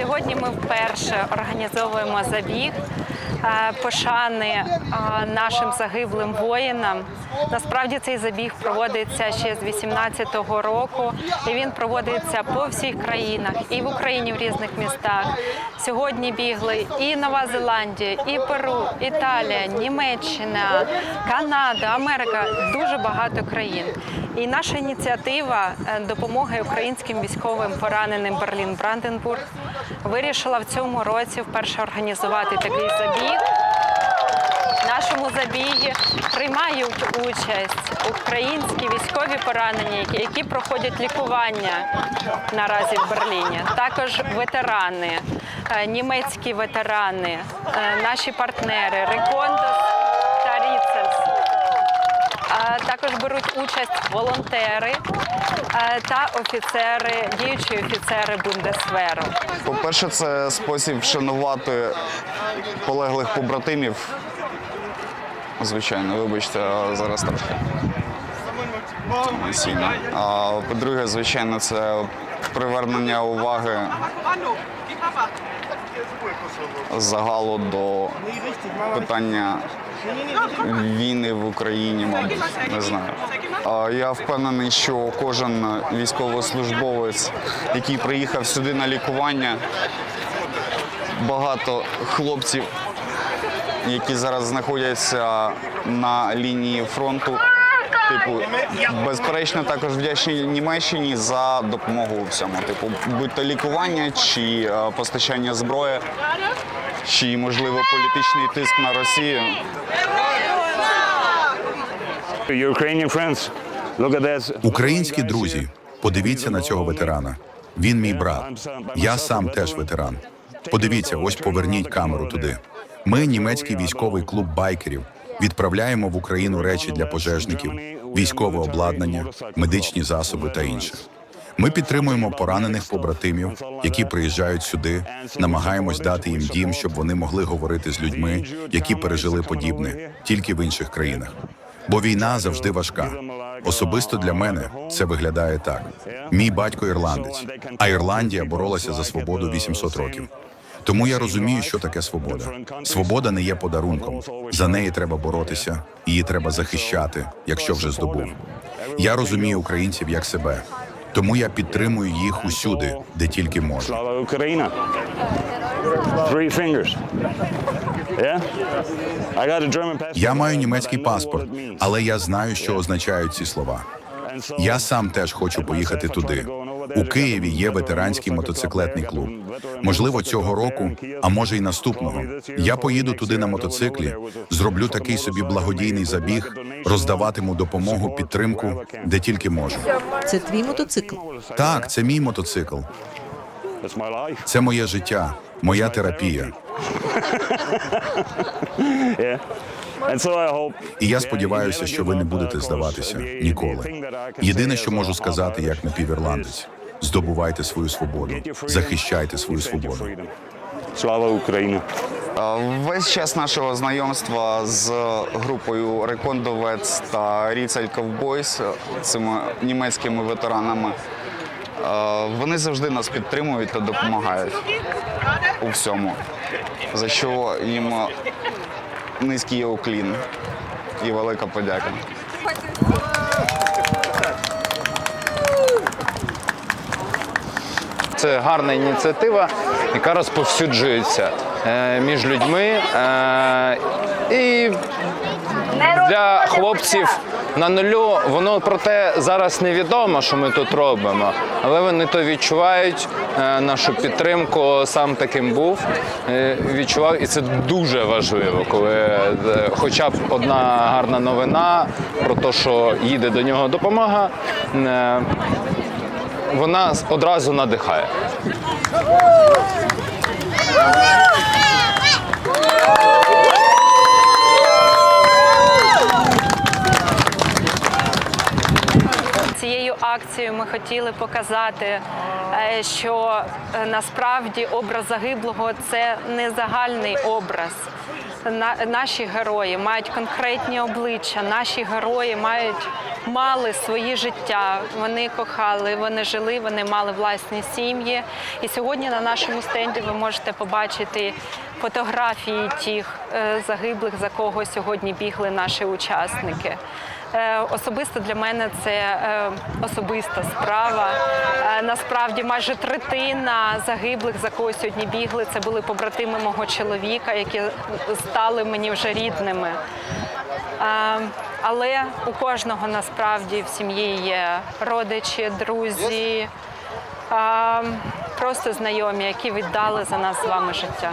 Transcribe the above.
Сьогодні ми вперше організовуємо забіг пошани е, нашим загиблим воїнам. Насправді цей забіг проводиться ще з 18-го року, і він проводиться по всіх країнах, і в Україні в різних містах. Сьогодні бігли і Нова Зеландія, і Перу, Італія, Німеччина, Канада, Америка дуже багато країн. І наша ініціатива е, допомоги українським військовим пораненим Берлін Бранденбург вирішила в цьому році вперше організувати такий забіг. Нашому забігі приймають участь українські військові поранені, які- проходять лікування наразі в Берліні. Також ветерани, е, німецькі ветерани, е, наші партнери Рекондос Також беруть участь волонтери та офіцери, діючі офіцери Бундесверу. По-перше, це спосіб вшанувати полеглих побратимів. Звичайно, вибачте, зараз трошки сильно. А по-друге, звичайно, це привернення уваги загалу до питання війни в Україні, мабуть, не знаю. Я впевнений, що кожен військовослужбовець, який приїхав сюди на лікування, багато хлопців, які зараз знаходяться на лінії фронту. Типу, безперечно, також вдячні Німеччині за допомогу у всьому. Типу, будь то лікування чи е, постачання зброї, чи можливо політичний тиск на Росію. Українські друзі, подивіться на цього ветерана. Він мій брат. Я сам теж ветеран. Подивіться, ось поверніть камеру туди. Ми, німецький військовий клуб байкерів, відправляємо в Україну речі для пожежників, військове обладнання, медичні засоби та інше. Ми підтримуємо поранених побратимів, які приїжджають сюди, намагаємось дати їм дім, щоб вони могли говорити з людьми, які пережили подібне, тільки в інших країнах. Бо війна завжди важка. Особисто для мене це виглядає так: мій батько ірландець, а Ірландія боролася за свободу 800 років. Тому я розумію, що таке свобода. Свобода не є подарунком. За неї треба боротися, її треба захищати, якщо вже здобув. Я розумію українців як себе, тому я підтримую їх усюди, де тільки можу. Slava Ukraina. Three fingers. Yeah? I got a German passport. Я маю німецький паспорт, але я знаю, що означають ці слова. Я сам теж хочу поїхати туди. У Києві є ветеранський мотоциклетний клуб. Можливо, цього року, а може й наступного. Я поїду туди на мотоциклі, зроблю такий собі благодійний забіг, роздаватиму допомогу, підтримку, де тільки можу. Це твій мотоцикл. Так, це мій мотоцикл, це моє життя, моя терапія. І я сподіваюся, що ви не будете здаватися ніколи. Єдине, що можу сказати, як напівірландець, здобувайте свою свободу, захищайте свою свободу. Слава Україні! Весь час нашого знайомства з групою Рекондовець та Ріцель Ковбойс, цими німецькими ветеранами, вони завжди нас підтримують та допомагають у всьому, за що їм низький уклін і велика подяка. Це гарна ініціатива, яка розповсюджується е, між людьми. Е, і для хлопців на нулю воно проте зараз невідомо, що ми тут робимо, але вони то відчувають е, нашу підтримку. Сам таким був, е, відчував, і це дуже важливо, коли е, хоча б одна гарна новина про те, що їде до нього допомога. вона одразу надихає. Цією акцією ми хотіли показати, е, що е, насправді образ загиблого це не загальний образ. наші герої мають конкретні обличчя. Наші герої мають мали свої життя. Вони кохали, вони жили, вони мали власні сім'ї. І сьогодні на нашому стенді ви можете побачити фотографії тих е, загиблих, за кого сьогодні бігли наші учасники. Е, Особисто для мене це е, особиста справа. Е, Насправді майже третина загиблих, за кого сьогодні бігли, це були побратими мого чоловіка, які стали мені вже рідними. Але у кожного насправді в сім'ї є родичі, друзі, просто знайомі, які віддали за нас з вами життя.